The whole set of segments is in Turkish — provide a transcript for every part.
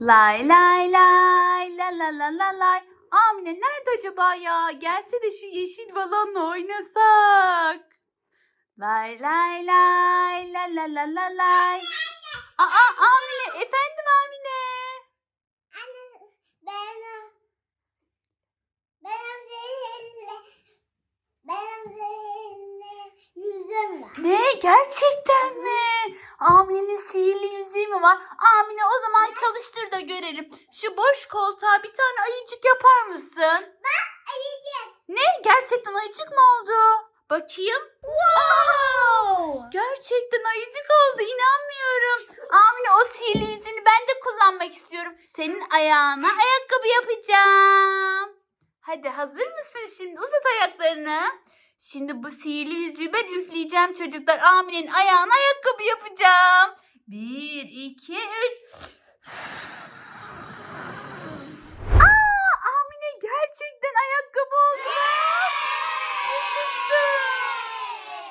Lay lay lay la la la la lay. Amine nerede acaba ya? Gelse de şu yeşil balonla oynasak. Lay lay lay la la la la lay. Aa Amine efendim Amine. Benim benim zehirli benim zehirli yüzüm var. Ne gerçekten mi? Amine'nin sihirli yüzüğü mü var? Amine o zaman çalıştır da görelim. Şu boş koltuğa bir tane ayıcık yapar mısın? Ayıcık. Ne? Gerçekten ayıcık mı oldu? Bakayım. Wow! Gerçekten ayıcık oldu. inanmıyorum. Amine o sihirli yüzüğünü ben de kullanmak istiyorum. Senin ayağına ayakkabı yapacağım. Hadi hazır mısın şimdi? Uzat ayaklarını. Şimdi bu sihirli yüzüğü ben üfleyeceğim çocuklar. Amine'nin ayağına ayakkabı yapacağım. Bir, iki, üç. Aa, Amine gerçekten ayakkabı oldu.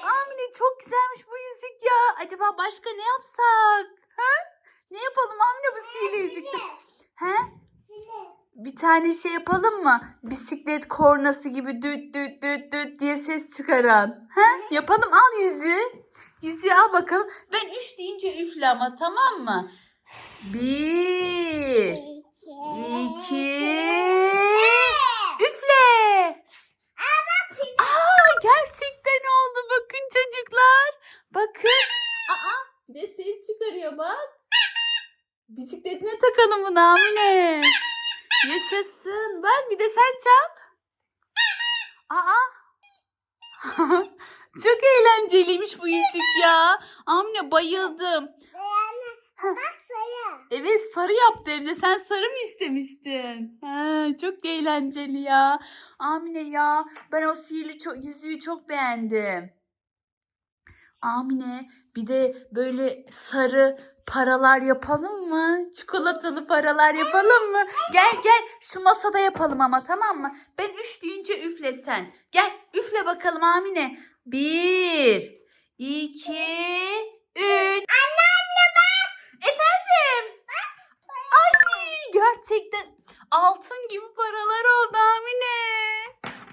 Amine çok güzelmiş bu yüzük ya. Acaba başka ne yapsak? Ha? Ne yapalım Amine bu sihirli yüzükte? He? Bir tane şey yapalım mı? Bisiklet kornası gibi düt düt düt düt diye ses çıkaran. He? Yapalım al yüzüğü. Yüzüğü al bakalım. Ben üç deyince üfle ama tamam mı? Bir, iki, üfle. Aa gerçekten oldu bakın çocuklar. Bakın. Aa bir de ses çıkarıyor bak. Bisikletine takalım bunu Amine. Yaşasın. Bak bir de sen çal. Aa. Çok eğlenceliymiş bu yüzük ya. Amine bayıldım. Bak sayı. Evet sarı yaptı hem de. Sen sarı mı istemiştin? Ha, çok eğlenceli ya. Amine ya ben o sihirli ço- yüzüğü çok beğendim. Amine bir de böyle sarı paralar yapalım mı? Çikolatalı paralar yapalım mı? Gel gel şu masada yapalım ama tamam mı? Ben üç deyince üfle sen. Gel üfle bakalım Amine. Bir, iki, üç. Efendim? Ay gerçekten altın gibi paralar oldu Amine.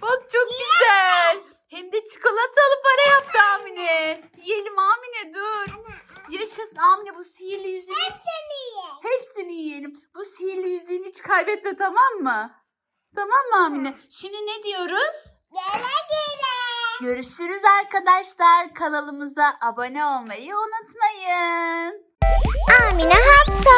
Bak çok güzel. Hem de çikolatalı para yaptı Amine. Yiyelim. Yaşasın Amine bu sihirli yüzüğünü Seni. hepsini yiyelim. Bu sihirli yüzüğünü hiç kaybetme tamam mı? Tamam mı Amine? Şimdi ne diyoruz? Gele gele. Görüşürüz arkadaşlar. Kanalımıza abone olmayı unutmayın. Amine Hapsa.